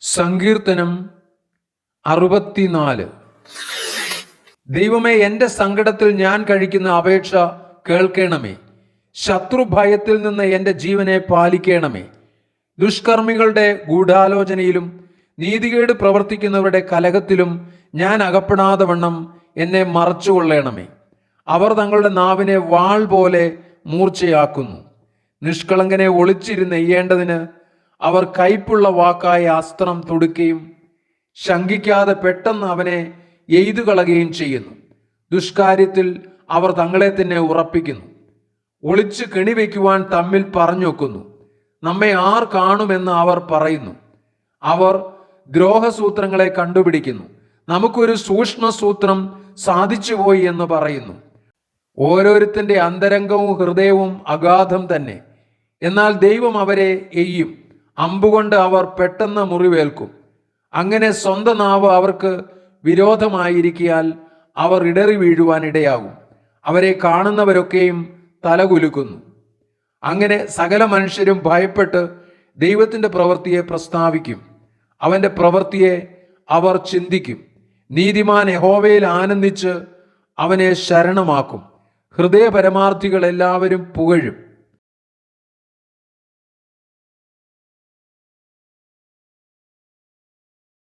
സങ്കീർത്തനം അറുപത്തിനാല്. ദൈവമേ എന്റെ സങ്കടത്തിൽ ഞാൻ കഴിക്കുന്ന അപേക്ഷ കേൾക്കണമേ. ശത്രുഭയത്തിൽ നിന്ന് എന്റെ ജീവനെ പാലിക്കണമേ. ദുഷ്കർമ്മികളുടെ ഗൂഢാലോചനയിലും നീതികേട് പ്രവർത്തിക്കുന്നവരുടെ കലഹത്തിലും ഞാൻ അകപ്പെടാതെ വണ്ണം എന്നെ മറച്ചുകൊള്ളണമേ അവർ തങ്ങളുടെ നാവിനെ വാൾ പോലെ മൂർച്ചയാക്കുന്നു. നിഷ്കളങ്കനെ ഒളിച്ചിരുന്ന് എയ്യേണ്ടതിന് അവർ കയ്പുള്ള വാക്കായ അസ്ത്രം തൊടുക്കുകയും ശങ്കിക്കാതെ പെട്ടെന്ന് അവനെ എയ്തു കളയുകയും ചെയ്യുന്നു. ദുഷ്കാര്യത്തിൽ അവർ തങ്ങളെ തന്നെ ഉറപ്പിക്കുന്നു. ഒളിച്ച് കെണിവെക്കുവാൻ തമ്മിൽ പറഞ്ഞു വെക്കുന്നു നമ്മെ ആർ കാണുമെന്ന് അവർ പറയുന്നു. അവർ ദ്രോഹസൂത്രങ്ങളെ കണ്ടുപിടിക്കുന്നു. നമുക്കൊരു സൂക്ഷ്മസൂത്രം സാധിച്ചുപോയി എന്ന് പറയുന്നു. ഓരോരുത്തന്റെ അന്തരംഗവും ഹൃദയവും അഗാധം തന്നെ. എന്നാൽ ദൈവം അവരെ എയ്യും. അമ്പുകൊണ്ട് അവർ പെട്ടെന്ന് മുറിവേൽക്കും. അങ്ങനെ സ്വന്തം നാവ് അവർക്ക് വിരോധമായിരിക്കിയാൽ അവർ ഇടറി വീഴുവാൻ ഇടയാകും. അവരെ കാണുന്നവരൊക്കെയും തലകുലുക്കുന്നു. അങ്ങനെ സകല മനുഷ്യരും ഭയപ്പെട്ട് ദൈവത്തിന്റെ പ്രവൃത്തിയെ പ്രസ്താവിക്കും. അവന്റെ പ്രവൃത്തിയെ അവർ ചിന്തിക്കും. നീതിമാൻ യഹോവയിൽ ആനന്ദിച്ച് അവനെ ശരണമാക്കും. ഹൃദയ പരമാർത്ഥികൾ എല്ലാവരും പുകഴും.